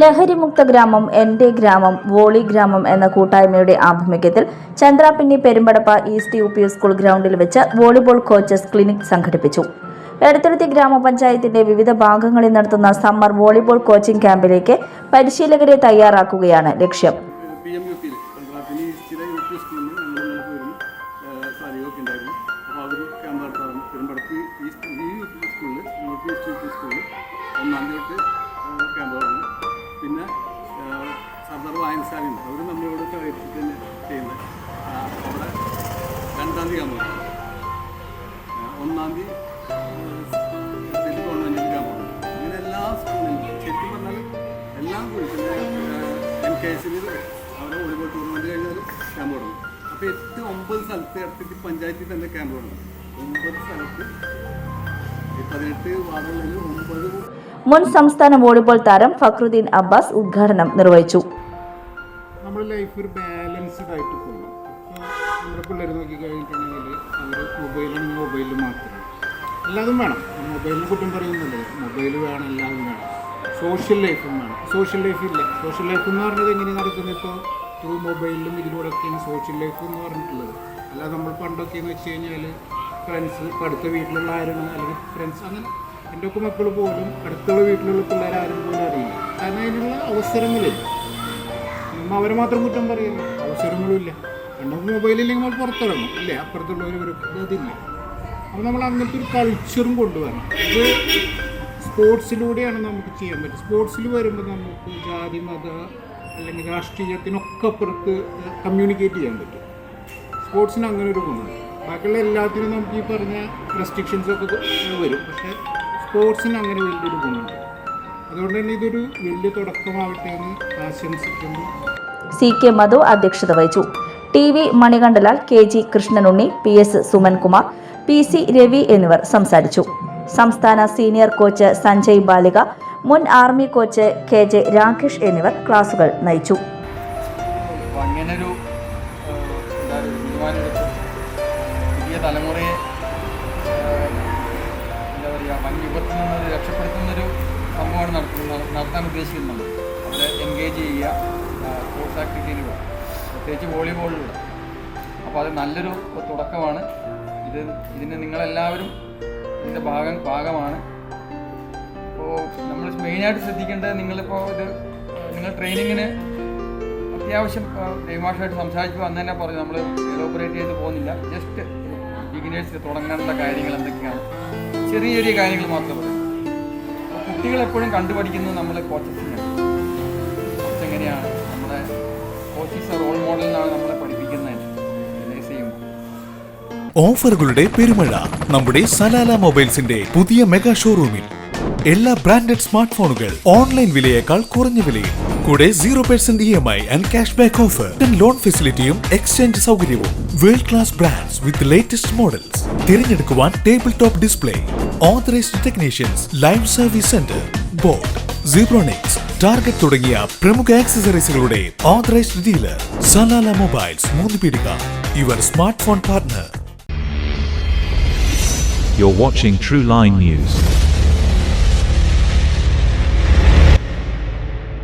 ലഹരിമുക്ത ഗ്രാമം എന്റെ ഗ്രാമം വോളി ഗ്രാമം എന്ന കൂട്ടായ്മയുടെ ആഭിമുഖ്യത്തിൽ Chandrapinni Perumpadappa east U P school ഗ്രൗണ്ടിൽ വെച്ച് വോളിബോൾ കോച്ചസ് ക്ലിനിക് സംഘടിപ്പിച്ചു. എടത്തുരുത്തി ഗ്രാമപഞ്ചായത്തിന്റെ വിവിധ ഭാഗങ്ങളിൽ നടത്തുന്ന സമ്മർ വോളിബോൾ കോച്ചിംഗ് ക്യാമ്പിലേക്ക് പരിശീലകരെ തയ്യാറാക്കുകയാണ് ലക്ഷ്യം. ഒന്നാം തീയതി ക്യാമ്പ് തുടങ്ങി പിന്നെ സർദാർ വായനശാലയുണ്ട്. അവർ നമ്മളോട് സഹകരിച്ചിട്ട് തന്നെ ചെയ്യുന്നത് അവിടെ രണ്ടാം തീയതി ആകുമ്പോൾ ഒന്നാം തീയതി ഇതിൽ ഗവൺമെന്റിൽ അങ്ങനെ എല്ലാ സ്കൂളിലും ശരിക്കും പറഞ്ഞാൽ എല്ലാം കൂടി എൻ കെ എസിൽ അവരെ വോളിബോൾ ടൂർണമെന്റ് കഴിഞ്ഞാൽ ക്യാമ്പ് തുടങ്ങും. അപ്പോൾ എട്ട് ഒമ്പത് സ്ഥലത്ത് ഇടത്തേക്ക് പഞ്ചായത്തിൽ തന്നെ ക്യാമ്പ് തുടങ്ങും. ഒമ്പത് സ്ഥലത്ത് പതിനെട്ട് വാർഡുകളിൽ ഒമ്പത് മുൻ സംസ്ഥാന വോളിബോൾ താരം ഫക്രുദ്ദീൻ അബ്ബാസ് ഉദ്ഘാടനം നിർവഹിച്ചു. നമ്മൾ ലൈഫ് ഒരു ബാലൻസ്ഡ് ആയിട്ട് ഇപ്പോൾ നമ്മുടെ പിള്ളേർ നോക്കി കഴിഞ്ഞിട്ടുണ്ടെങ്കിൽ അവർ മൊബൈലാണെങ്കിൽ മൊബൈലിൽ മാത്രം. എല്ലാതും വേണം. മൊബൈലിനെ കുറ്റം പറയുന്നില്ല. മൊബൈൽ വേണം എല്ലാതും വേണം. സോഷ്യൽ ലൈഫും വേണം. സോഷ്യൽ ലൈഫ് ഇല്ല. സോഷ്യൽ ലൈഫ് എന്ന് പറഞ്ഞത് എങ്ങനെ നടക്കുന്നത് ഇപ്പോൾ ത്രൂ മൊബൈലിലും ഇതിലൂടെയൊക്കെയാണ് സോഷ്യൽ ലൈഫ് എന്ന് പറഞ്ഞിട്ടുള്ളത്. അല്ലാതെ നമ്മൾ പണ്ടൊക്കെ എന്ന് വെച്ച് കഴിഞ്ഞാൽ ഫ്രണ്ട്സ് അടുത്ത വീട്ടിലുള്ള ആരാണ്? അല്ലെങ്കിൽ ഫ്രണ്ട്സ് അങ്ങനെ എന്റെ ഒക്കെ മക്കൾ പോലും അടുത്തുള്ള വീട്ടിലുള്ള പിള്ളേർ ആരും പോലും അറിയില്ല. കാരണം അതിനുള്ള അവസരങ്ങളില്ല നമ്മൾ അവരെ മാത്രം കുറ്റം പറയില്ല അവസരങ്ങളും ഇല്ല. പണ്ടൊക്കെ മൊബൈലില്ലെങ്കിൽ നമ്മൾ പുറത്തിറങ്ങും. ഇല്ലേ? അപ്പുറത്തുള്ളവർ അതില്ല. അപ്പോൾ നമ്മൾ അങ്ങനത്തെ ഒരു കൾച്ചറും കൊണ്ടുവരണം. ഇത് സ്പോർട്സിലൂടെയാണ് നമുക്ക് ചെയ്യാൻ പറ്റും സ്പോർട്സിൽ വരുമ്പോൾ നമുക്ക് ജാതി മത അല്ലെങ്കിൽ രാഷ്ട്രീയത്തിനൊക്കെ അപ്പുറത്ത് കമ്മ്യൂണിക്കേറ്റ് ചെയ്യാൻ പറ്റും. സ്പോർട്സിന് അങ്ങനെ ഒരു ഗുണമുണ്ട്. ബാക്കിയുള്ള എല്ലാത്തിനും നമുക്ക് ഈ പറഞ്ഞ റെസ്ട്രിക്ഷൻസൊക്കെ വരും. പക്ഷേ സ്പോർട്സിന് അങ്ങനെ വലിയൊരു ഗുണമുണ്ട്. അതുകൊണ്ട് തന്നെ ഇതൊരു വലിയ തുടക്കമാവട്ടെ എന്ന് ആശംസിക്കുന്നു. സി കെ മധു അധ്യക്ഷത വഹിച്ചു. T V Manikandalal K G Krishnanunni P S Sumankumar P C Ravi എന്നിവർ സംസാരിച്ചു. സംസ്ഥാന സീനിയർ കോച്ച് സഞ്ജയ് ബാലിക മുൻ army coach K J Rakesh എന്നിവർ ക്ലാസുകൾ നയിച്ചു. അങ്ങനൊരു പുതിയ തലമുറയെ വൻ വിപത്തിൽ നിന്ന് രക്ഷപ്പെടുത്തുന്നൊരു സംഭവമാണ് നടത്തുന്നത് നടത്താൻ ഉദ്ദേശിക്കുന്നുണ്ട്. അവരെ എൻഗേജ് ചെയ്യുക സ്പോർട്സ് ആക്ടിവിറ്റിയിലൂടെ പ്രത്യേകിച്ച് വോളിബോളിലൂടെ അപ്പോൾ അത് നല്ലൊരു തുടക്കമാണ്. ഇത് ഇതിന് നിങ്ങളെല്ലാവരും ഇതിന്റെ ഭാഗം ഭാഗമാണ്. അപ്പോൾ നമ്മൾ മെയിനായിട്ട് ശ്രദ്ധിക്കേണ്ടത് നിങ്ങളിപ്പോൾ ഇത് നിങ്ങൾ ട്രെയിനിങ്ങിന് അത്യാവശ്യം ദൈവമാഷായിട്ട് സംസാരിച്ചു. അന്ന് തന്നെ പറഞ്ഞു നമ്മൾ ഓപ്പറേറ്റ് ചെയ്ത് പോകുന്നില്ല. ജസ്റ്റ് ബിഗിനേഴ്സ് തുടങ്ങേണ്ട കാര്യങ്ങൾ എന്തൊക്കെയാണ്? ചെറിയ ചെറിയ കാര്യങ്ങൾ മാത്രം പറയും. കുട്ടികളെപ്പോഴും കണ്ടുപഠിക്കുന്നത് നമ്മളെ കോച്ചസിനാണ് കോച്ച് എങ്ങനെയാണ്? നമ്മുടെ കോച്ചസ് റോൾ മോഡലിനാണ് നമ്മളെ പഠിപ്പിക്കുന്നത്. ഓഫറുകളുടെ പെരുമഴ നമ്മുടെ സലാല മൊബൈൽസിന്റെ പുതിയ മെഗാ ഷോറൂമിൽ എല്ലാ ബ്രാൻഡഡ് സ്മാർട്ട് ഫോണുകൾ ഓൺലൈൻ വിലയേക്കാൾ കുറഞ്ഞ വിലയിൽ. കൂടെ zero percent E M I and cash back offer loan ഫെസിലിറ്റിയും exchange സൗകര്യവും. World class brands with latest models തിരഞ്ഞെടുക്കുവാൻ table top display authorised technicians live service centre boat Zebronics target തുടങ്ങിയ പ്രമുഖ ആക്സസറീസുകളുടെ authorised dealer Salalah mobiles Moonupeedika your smartphone partner You're watching True Line News.